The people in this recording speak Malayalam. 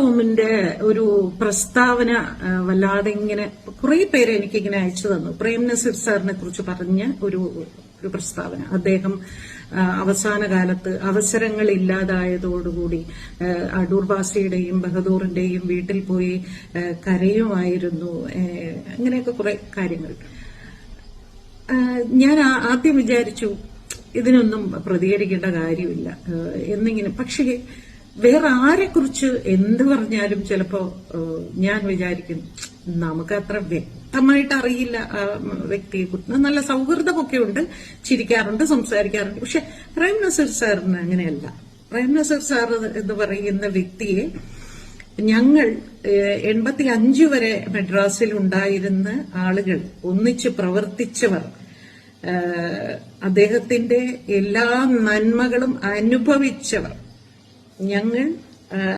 ടോമിന്റെ ഒരു പ്രസ്താവന വല്ലാതെ ഇങ്ങനെ കുറെ പേര് എനിക്കിങ്ങനെ അയച്ചു തന്നു. പ്രേം നസീർ സാറിനെ കുറിച്ച് പറഞ്ഞ ഒരു ഒരു പ്രസ്താവന. അദ്ദേഹം അവസാന കാലത്ത് അവസരങ്ങൾ ഇല്ലാതായതോടുകൂടി അടൂർ ബാസിയുടെയും ബഹദൂറിന്റെയും വീട്ടിൽ പോയി കരയുമായിരുന്നു അങ്ങനെയൊക്കെ കുറെ കാര്യങ്ങൾ. ഞാൻ ആദ്യം വിചാരിച്ചു ഇതിനൊന്നും പ്രതികരിക്കേണ്ട കാര്യമില്ല എന്നിങ്ങനെ. പക്ഷേ വേറെ ആരെ കുറിച്ച് എന്ത് പറഞ്ഞാലും ചിലപ്പോ ഞാൻ വിചാരിക്കും നമുക്ക് അത്ര വ്യക്തമായിട്ട് അറിയില്ല ആ വ്യക്തിയെ കുറിച്ച്. നല്ല സൗഹൃദമൊക്കെ ഉണ്ട് ചിരിക്കാറുണ്ട് സംസാരിക്കാറുണ്ട്. പക്ഷെ പ്രേം നസീർ സാറിന് അങ്ങനെയല്ല. പ്രേം നസീർ സാർ എന്ന് പറയുന്ന വ്യക്തിയെ ഞങ്ങൾ എൺപത്തി അഞ്ച് വരെ മദ്രാസിൽ ഉണ്ടായിരുന്ന ആളുകൾ ഒന്നിച്ച് പ്രവർത്തിച്ചവർ അദ്ദേഹത്തിന്റെ എല്ലാ നന്മകളും അനുഭവിച്ചവർ. ഞങ്ങൾ